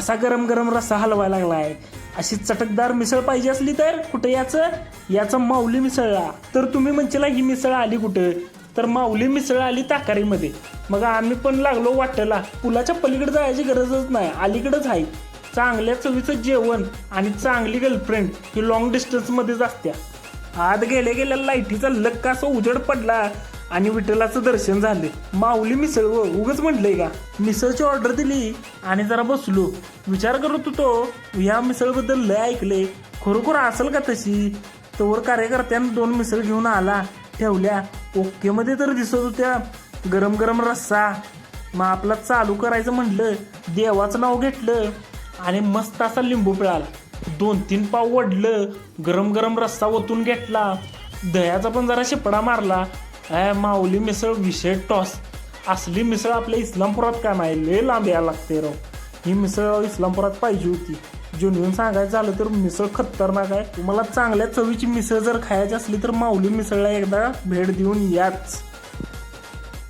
कसा गरम गरम रस्सा हलवायला लागलाय. अशी चटकदार मिसळ पाहिजे असली तर कुठे याचं? याचं माऊली मिसळला तर तुम्ही म्हणशीला ही मिसळ आली कुठं? तर माऊली मिसळ आली ताकारीमध्ये. मग आम्ही पण लागलो वाटेला पुलाच्या पलीकडे जायची गरजच नाही. अलीकडेच आहे. चांगल्या चवीचं जेवण आणि चांगली गर्लफ्रेंड ही लॉंग डिस्टन्समध्येच असत्या. आत गेल्या गेल्या लाईटीचा लक्का असं उजड पडला. आणि विठ्ठलाचं दर्शन झाले. माऊली मिसळ व उगच म्हटलंय का? मिसळची ऑर्डर दिली आणि जरा बसलो. विचार करत होतो या मिसळबद्दल लय ऐकले खरोखर असेल का तशी? तोवर कार्यकर्त्यानं दोन मिसळ घेऊन आला. ठेवल्या. ओके मध्ये तर दिसत होत्या. गरम गरम रस्सा. मग आपला चालू करायचं म्हटलं देवाचं नाव घेतलं आणि मस्त असा लिंबू पिळाला. दोन तीन पाव वडलं गरम गरम रस्सा ओतून घेतला. दह्याचा पण जरा शिपडा मारला. माऊली मिसळ विषय टॉस. असली मिसळ आपल्या इस्लामपुरात काय नाही? लय लांब यायला लागते राव. ही मिसळ इस्लामपुरात पाहिजे होती. जेन्युन सांगायचं झालं तर मिसळ खतरनाक आहे. तुम्हाला चांगल्या चवीची मिसळ जर खायची असली तर माऊली मिसळला एकदा भेट देऊन याच.